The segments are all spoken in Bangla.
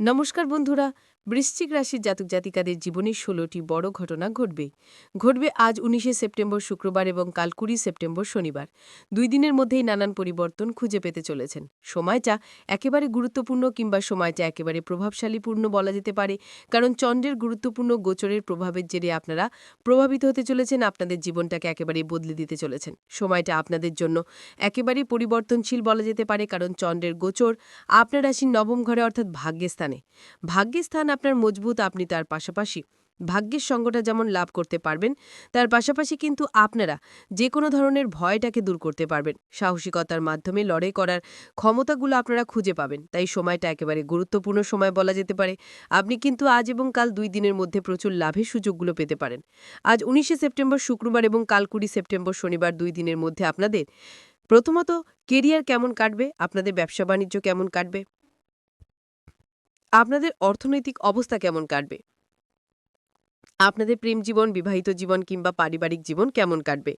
নমস্কার বন্ধুরা, বৃশ্চিক রাশির জাতক জাতিকাদের জীবনে ষোলোটি বড় ঘটনা ঘটবে। ঘটবে আজ উনিশে সেপ্টেম্বর শুক্রবার এবং কাল কুড়ি সেপ্টেম্বর শনিবার। দুই দিনের মধ্যেই নানান পরিবর্তন খুঁজে পেতে চলেছেন। সময়টা একেবারে গুরুত্বপূর্ণ কিংবা সময়টা একেবারে প্রভাবশালীপূর্ণ বলা যেতে পারে, কারণ চন্দ্রের গুরুত্বপূর্ণ গোচরের প্রভাবের জেরে আপনারা প্রভাবিত হতে চলেছেন, আপনাদের জীবনটাকে একেবারে বদলে দিতে চলেছেন। সময়টা আপনাদের জন্য একেবারেই পরিবর্তনশীল বলা যেতে পারে, কারণ চন্দ্রের গোচর আপনার রাশির নবম ঘরে অর্থাৎ ভাগ্যস্থানে ভাগ্যের স্থান আপনার মজবুত, আপনি তার পাশাপাশি ভাগ্যের সঙ্গটা যেমন লাভ করতে পারবেন, তার পাশাপাশি কিন্তু আপনারা যে কোনো ধরনের ভয়টাকে দূর করতে পারবেন। সাহসিকতার মাধ্যমে লড়াই করার ক্ষমতাগুলো আপনারা খুঁজে পাবেন। তাই সময়টা একেবারে গুরুত্বপূর্ণ সময় বলা যেতে পারে। আপনি কিন্তু আজ এবং কাল দুই দিনের মধ্যে প্রচুর লাভের সুযোগগুলো পেতে পারেন। আজ উনিশে সেপ্টেম্বর শুক্রবার এবং কাল কুড়ি সেপ্টেম্বর শনিবার দুই দিনের মধ্যে আপনাদের প্রথমত কেরিয়ার কেমন কাটবে, আপনাদের ব্যবসা বাণিজ্য কেমন কাটবে আপনাদের অর্থনৈতিক অবস্থা কেমন কাটবে? আপনাদের প্রেম জীবন, বিবাহিত জীবন কিংবা পারিবারিক জীবন কেমন কাটবে?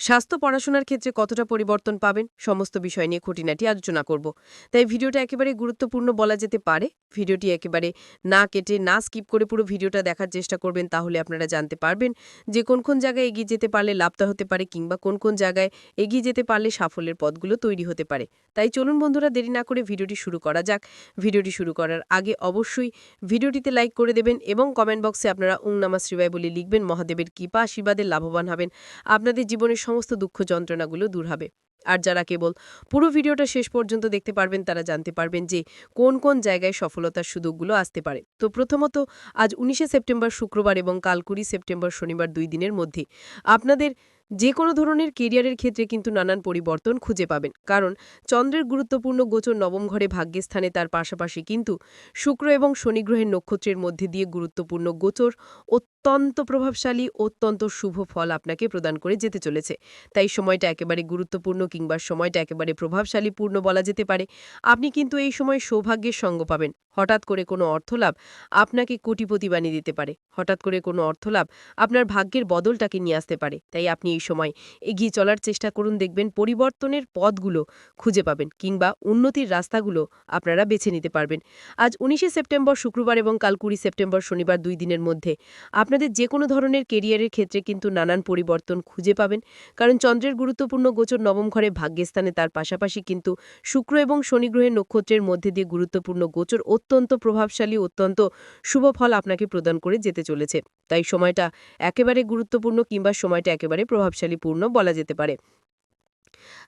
স্বাস্থ্য, পড়াশোনার ক্ষেত্রে কতটা পরিবর্তন পাবেন? সমস্ত বিষয় নিয়ে খুঁটিনাটি আলোচনা করব। তাই ভিডিওটা একেবারে গুরুত্বপূর্ণ বলা যেতে পারে। ভিডিওটি একেবারে না কেটে, না স্কিপ করে পুরো ভিডিওটা দেখার চেষ্টা করবেন, তাহলে আপনারা জানতে পারবেন যে কোন কোন জায়গায় এগিয়ে যেতে পারলে লাভটা হতে পারে কিংবা কোন কোন জায়গায় এগিয়ে যেতে পারলে সাফল্যের পথগুলো তৈরি হতে পারে। তাই চলুন বন্ধুরা, দেরি না করে ভিডিওটি শুরু করা যাক। ভিডিওটি শুরু করার আগে অবশ্যই ভিডিওটিতে লাইক করে দেবেন এবং কমেন্ট বক্সে আপনারা উং নামা শ্রীবাই বলে লিখবেন, মহাদেবের কৃপা আশীর্বাদে লাভবান হবেন। আপনাদের জীবনের সমস্ত দুঃখ যন্ত্রণাগুলো দূর হবে। আর যারা কেবল পুরো ভিডিওটা শেষ পর্যন্ত দেখতে পারবেন, তারা জানতে পারবেন যে কোন কোন জায়গায় সফলতার সুযোগগুলো আসতে পারে। তো প্রথমত, আজ উনিশে সেপ্টেম্বর শুক্রবার এবং কাল কুড়ি সেপ্টেম্বর শনিবার দুই দিনের মধ্যে আপনাদের যে কোনো ধরনের কেরিয়ারের ক্ষেত্রে কিন্তু নানান পরিবর্তন খুঁজে পাবেন। কারণ চন্দ্রের গুরুত্বপূর্ণ গোচর নবম ঘরে ভাগ্যস্থানে তার পাশাপাশি কিন্তু শুক্র এবং শনি গ্রহের নক্ষত্রের মধ্যে দিয়ে গুরুত্বপূর্ণ গোচর অত্যন্ত প্রভাবশালী, অত্যন্ত শুভ ফল আপনাকে প্রদান করে যেতে চলেছে। তাই সময়টা একেবারে গুরুত্বপূর্ণ কিংবা সময়টা একেবারে প্রভাবশালীপূর্ণ বলা যেতে পারে। আপনি কিন্তু এই সময় সৌভাগ্যের সঙ্গ পাবেন। হঠাৎ করে কোনো অর্থলাভ আপনাকে কোটিপতি বানিয়ে দিতে পারে। হঠাৎ করে কোনো অর্থলাভ আপনার ভাগ্যের বদলটাকে নিয়ে আসতে পারে। তাই আপনি এই সময়। এগিয়ে চলার চেষ্টা করুন, দেখবেন পরিবর্তনের পথগুলো খুঁজে পাবেন কিংবা উন্নতির রাস্তাগুলো আপনারা বেছে নিতে পারবেন। আজ উনিশে সেপ্টেম্বর শুক্রবার এবং কাল কুড়ি সেপ্টেম্বর শনিবার দুই দিনের মধ্যে আপনাদের যে কোনো ধরনের কেরিয়ারের ক্ষেত্রে কিন্তু নানান পরিবর্তন খুঁজে পাবেন। কারণ চন্দ্রের গুরুত্বপূর্ণ গোচর নবম ঘরে ভাগ্যস্থানে, তার পাশাপাশি কিন্তু শুক্র এবং শনি গ্রহের নক্ষত্রের মধ্যে দিয়ে গুরুত্বপূর্ণ গোচর অত্যন্ত প্রভাবশালী, অত্যন্ত শুভ ফল আপনাকে প্রদান করে যেতে চলেছে। তাই সময়টা একেবারে গুরুত্বপূর্ণ কিংবা সময়টা একেবারে প্রভাবশালীপূর্ণ বলা যেতে পারে।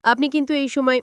আপনি কিন্তু এই সময়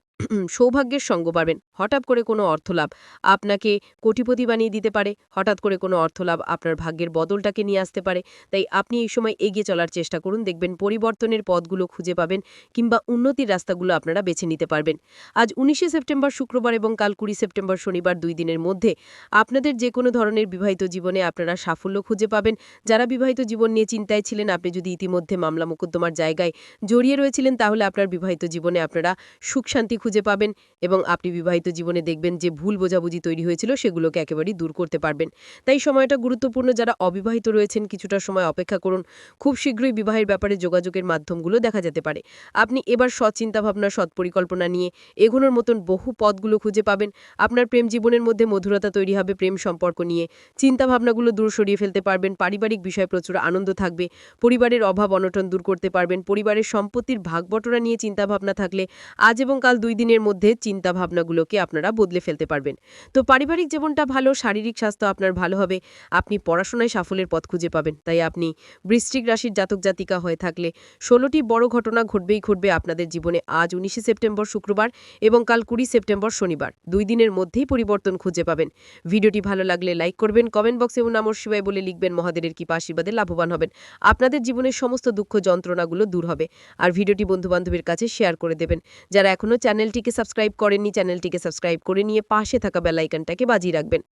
সৌভাগ্যের সঙ্গ পাবেন। হঠাৎ করে কোনো অর্থলাভ আপনাকে কোটিপতি বানিয়ে দিতে পারে। হঠাৎ করে কোনো অর্থলাভ আপনার ভাগ্যের বদলটাকে নিয়ে আসতে পারে। তাই আপনি এই সময় এগিয়ে চলার চেষ্টা করুন। দেখবেন পরিবর্তনের পথগুলো খুঁজে পাবেন কিংবা উন্নতির রাস্তাগুলো আপনারা বেছে নিতে পারবেন। আজ উনিশে সেপ্টেম্বর শুক্রবার এবং কাল কুড়ি সেপ্টেম্বর শনিবার দুই দিনের মধ্যে আপনাদের যে কোনো ধরনের বিবাহিত জীবনে আপনারা সাফল্য খুঁজে পাবেন। যারা বিবাহিত জীবন নিয়ে চিন্তায় ছিলেন, আপনি যদি ইতিমধ্যে মামলা মোকদ্দমার জায়গায় জড়িয়ে রয়েছিলেন, তাহলে আপনার বিবাহিত জীবনে আপনারা সুখ শান্তি খুঁজে পাবেন এবং আপনি বিবাহিত জীবনে দেখবেন যে ভুল বোঝাবুঝি তৈরি হয়েছিল সেগুলোকে একেবারেই দূর করতে পারবেন। তাই সময়টা গুরুত্বপূর্ণ। যারা অবিবাহিত রয়েছেন, কিছুটা সময় অপেক্ষা করুন। খুব শীঘ্রই বিবাহের ব্যাপারে যোগাযোগের মাধ্যমগুলো দেখা যেতে পারে। আপনি এবার সৎ চিন্তাভাবনা সৎ পরিকল্পনা নিয়ে এগোনোর মতন বহু পথগুলো খুঁজে পাবেন। আপনার প্রেম জীবনের মধ্যে মধুরতা তৈরি হবে প্রেম সম্পর্ক নিয়ে। চিন্তাভাবনাগুলো দূর সরিয়ে ফেলতে পারবেন। পারিবারিক বিষয়ে প্রচুর আনন্দ থাকবে। পরিবারের অভাব, অনটন দূর করতে পারবেন। পরিবারের সম্পত্তির ভাগ ভাগবটরা নিয়ে চিন্তাভাবনা থাকলে আজ এবং কাল দুই দিনের মধ্যে চিন্তাভাবনাগুলোকে আপনারা বদলে ফেলতে পারবেন। তো পারিবারিক জীবনটা ভালো, শারীরিক স্বাস্থ্য আপনার ভালো হবে, আপনি পড়াশোনায় সাফল্যের পথ খুঁজে পাবেন। তাই আপনি বৃশ্চিক রাশির জাতক জাতিকা হয়ে থাকলে ষোলোটি বড় ঘটনা ঘটবেই ঘটবে আপনাদের জীবনে আজ উনিশে সেপ্টেম্বর শুক্রবার এবং কাল কুড়ি সেপ্টেম্বর শনিবার। দুই দিনের মধ্যেই পরিবর্তন খুঁজে পাবেন। ভিডিওটি ভালো লাগলে লাইক করবেন, কমেন্ট বক্সে ও নামর শিবাই বলে লিখবেন, মহাদেবের কৃপা আশীর্বাদে লাভবান হবেন। আপনাদের জীবনের সমস্ত দুঃখ যন্ত্রণাগুলো দূর হবে। আর ভিডিওটি বন্ধুবান্ধবের কাছে শেয়ার করে দেবেন। যারা এখনও চ্যানেলটিকে সাবস্ক্রাইব করেননি চ্যানেলটিকে সাবস্ক্রাইব করে নিয়ে পাশে থাকা বেলাইকনটাকে বাজিয়ে রাখবেন